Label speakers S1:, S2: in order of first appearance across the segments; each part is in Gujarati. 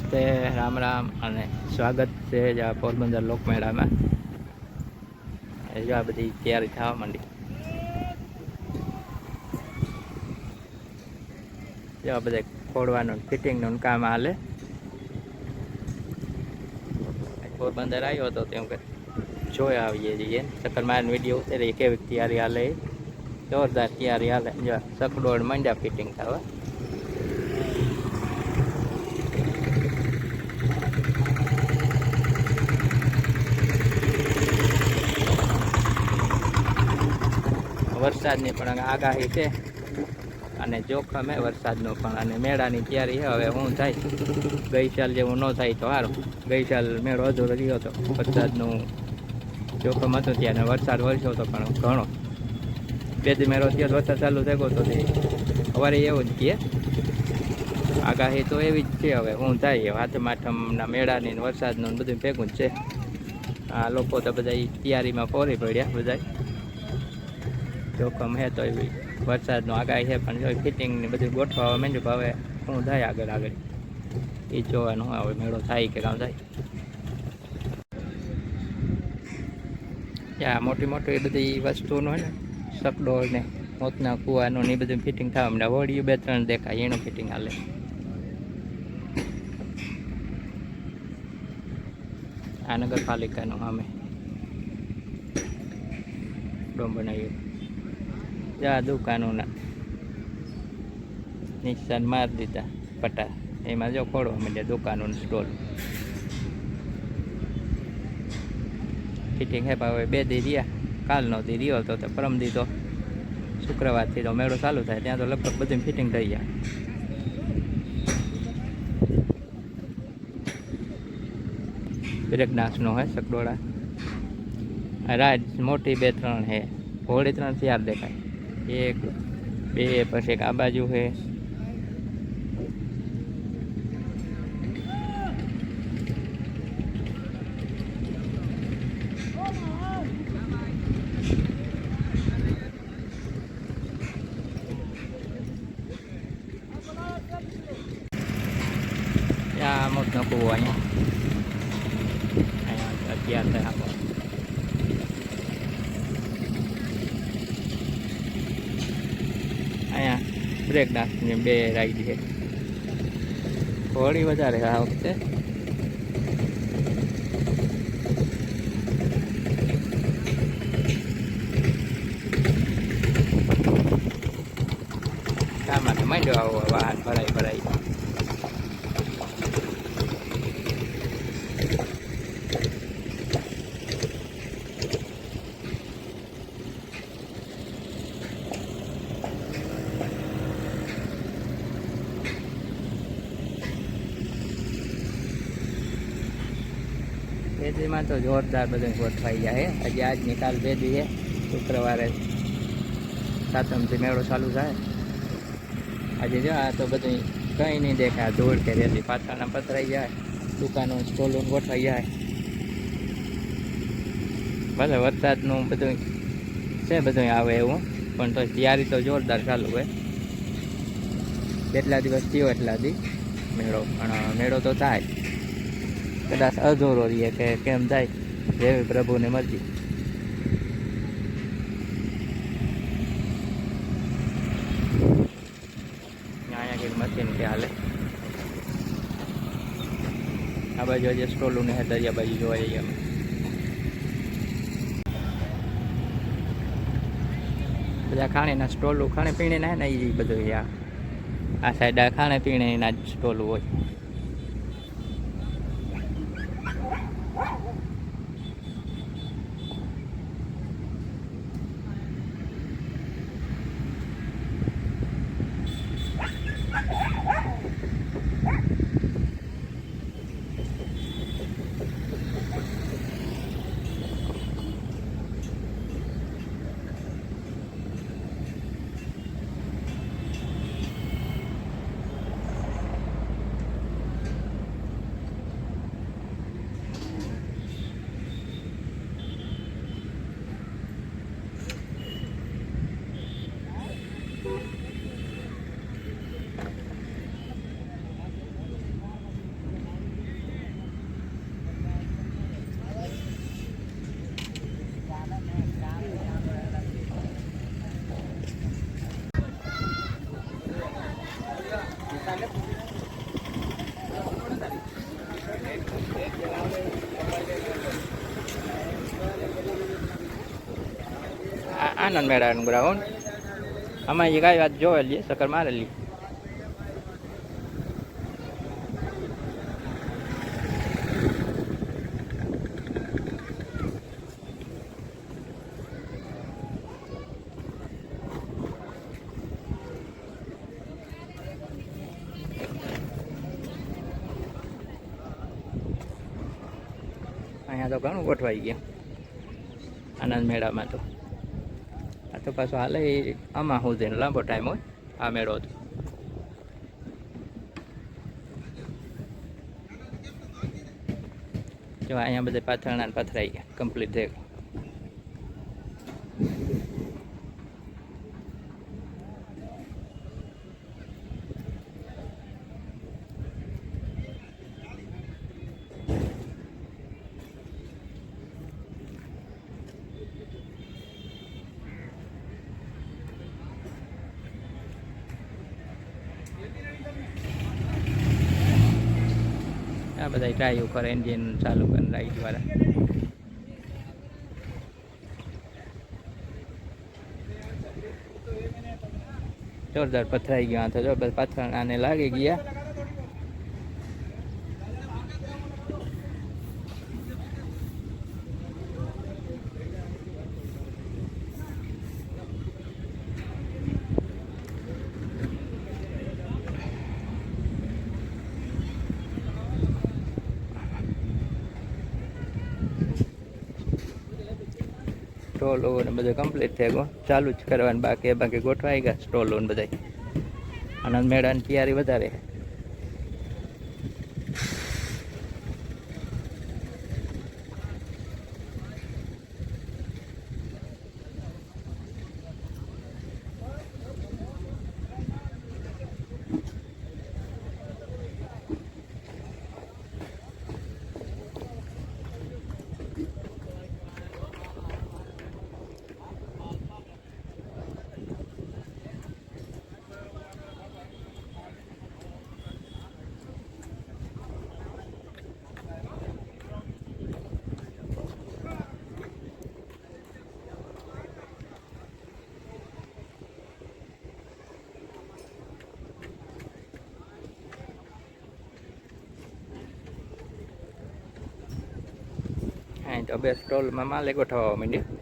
S1: નમસ્તે, રામ રામ અને સ્વાગત છે જ આ પોરબંદર લોકમેળામાં. એ જો આ બધી તૈયારી થવા માંડી. જો આ બધા ખોડવાનું ફિટિંગનું કામ હાલે. પોરબંદર આવ્યો હતો તેમ કે જોઈ આવીએ જઈએ ચક્કર મારીને વીડિયો ઉતરે કેવી તૈયારી હાલે જોરદાર તૈયારી હાલે. જો સકડોળ મંડ્યા ફિટિંગ થવા. વરસાદની પણ આગાહી છે. અને જોખમ વરસાદનો પણ. અને મેળાની તૈયારી છે. હવે હું થાય. ગઈ સાલ જેવું ન થાય તો સારું ગઈ સાલ મેળો અધૂરો રહ્યો હતો. વરસાદનું જોખમ હતું ત્યારે વરસાદ વરસ્યો હતો પણ ઘણો. બે જ મેળો થયો તો વરસાદ ચાલુ થઈ ગયો તો સવારે એવું જ કહે આગાહી તો એવી જ છે હવે. હું થાય. હાથમ આઠમના મેળાની વરસાદનું બધું ભેગું જ છે. આ લોકો તો બધા તૈયારીમાં પોરી પડ્યા બધા જોખમ હે તો વરસાદનો આગાહી છે, પણ જો ફિટિંગ ને બધું ગોઠવા માંડ્યું ભાવે, હું થાય આગળ આગળ. એ જોવાનું હવે મેળો થાય કે કામ થાય. ત્યાં મોટી મોટી બધી વસ્તુનું હોય ને સકડોળ ને, મોતના કૂવાનું ને એ બધું ફિટિંગ થવા માંડે હોળીયું બે ત્રણ દેખાય, એનું ફિટિંગ હાલે. આ નગરપાલિકાનું અમે ડોમ બનાવ્યું જા દુકાનોના. નિશાન મારી દીધા પટા એમાં જો ખોડવા માંડ્યા દુકાનોનું સ્ટોલ. ફિટિંગ હે હવે બે દી રહ્યા. કાલનો દી રહ્યો હતો તો પરમ દી તો શુક્રવારથી તો મેળો ચાલુ થાય. ત્યાં તો લગભગ બધું ફિટિંગ થઈ ગયા. બ્રેકડાન્સનો હે સકડોળા રાજ મોટી બે ત્રણ હે. હોળી ત્રણ ચાર દેખાય. એક બે પછી એક આ બાજુ છે ત્યાં મોટો કૂવો અહીંયા અહીંયા અહીંયા બ્રેક ડાન્સની બે રાઈડ છે હોળી વધારે આ વખતે. માટે માંડ્યો આવો, વાહન ભરાઈ ભરાઈ. બેદીમાં તો જોરદાર બધું ગોઠવાઈ જાય આજે આજ નિકાલ બેદી છે શુક્રવારે સાતમથી મેળો ચાલુ થાય. આજે જો આ તો બધું કંઈ નહીં દેખાય. ધૂળ કે રેતી પાથરના પથરાઈ જાય, દુકાનો, સ્ટોલો ગોઠવાઈ જાય. ભલે વરસાદનું બધું છે બધું આવે એવું, પણ તો તૈયારી તો જોરદાર ચાલુ હોય. જેટલા દિવસ થયો એટલા દી મેળો, પણ મેળો તો થાય. કદાચ અધૂરો રહીએ કે કેમ થાય જેવી પ્રભુની મરજી. મશીન કે હાલે. આ બાજુ હજી સ્ટોલું ને દરિયા બાજુ જોવા જઈએ બધા ખાણીના સ્ટોલું ખાણી ને એ બધું આ. સાઈડ ખાણે પીણીના જ સ્ટોલું હોય. આનંદ મેળાનું ગ્રાઉન્ડ આમાં જે કાંઈ વાત જોવેલી ચક્કર મારેલી અહીંયા તો ઘણું ગોઠવાઈ ગયા. આનંદ મેળામાં તો. તો પાછું હાલે આમાં આમાં સુધી લાંબો ટાઈમ હોય. આ મેળો હતો. જો અહીંયા બધા પાથરણા પથરાઈ ગયા. કમ્પ્લીટ થઈ ગયું. આ બધા ટ્રાય કરે એન્જિન ચાલુ કરે, લાઈટ વાળા. જોરદાર પથરાઈ ગયો આ તો જો બધા પથરા આને લાગી ગયા. સ્ટોલ ને બધું કમ્પ્લીટ થઈ ગયો. ચાલુ જ કરવાનું બાકી. બાકી ગોઠવાઈ ગયા સ્ટોલ ને બધા આનંદ મેળાની તૈયારી વધારે. બે સ્ટોલમાં માલે ગોઠવવા માંડ્યો.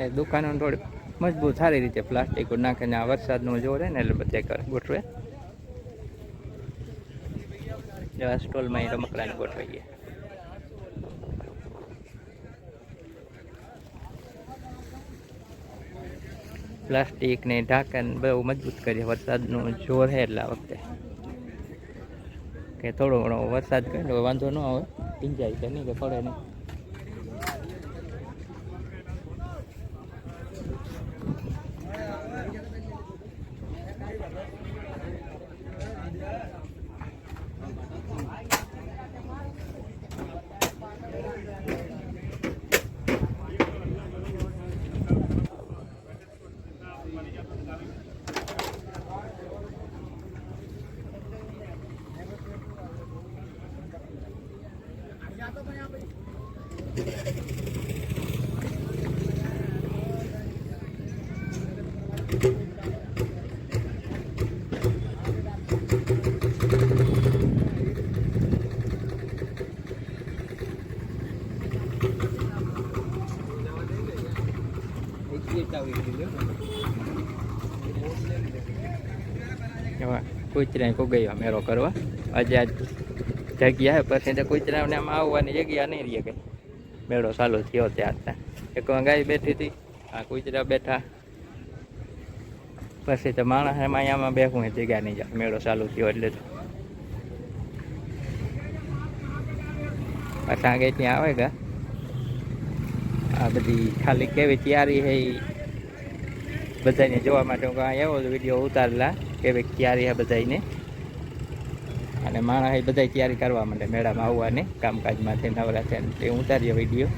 S1: ને દુકાનો થોડી મજબૂત, સારી રીતે પ્લાસ્ટિક નાખીને આ વરસાદનું જોર ને એટલે બધે કરે ગોઠવે. એવા સ્ટોલમાં એ રમકડાને ગોઠવાઈએ પ્લાસ્ટિક ને ઢાંકણ બહુ મજબૂત કરીએ. વરસાદનું જોર છે એટલે વખતે. કે થોડો ઘણો વરસાદ કરે વાંધો ન આવે. ભીંજાય કે નહીં, કે પડે નહીં. એવા કૂતરાને કુગૈયો મેળો કરવા. આજે આજ જગ્યા પછી કૂતરાને આમ આવવાની જગ્યા નહીં રહી કે મેળો ચાલુ થયો ત્યાં એક ગાય બેઠી હતી, આ કૂતરા બેઠા. પછી તો માણસ એમાં અહીંયામાં બેસવું જગ્યા નહીં જાય. મેળો ચાલુ થયો એટલે તો. પાછા આગળ ત્યાં આવે ગા. આ બધી ખાલી કેવી તૈયારી છે બધાને જોવા માટે હું કાંઈ એવો વીડિયો ઉતારેલા કે ભાઈ ક્યારે હા બધાને અને માણસ બધા તૈયારી કરવા માટે મેળામાં આવવાને કામકાજમાંથી નવરા થઈને તે ઉતારીએ વીડિયો.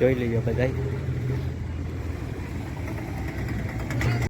S1: જોઈ લઈએ બધા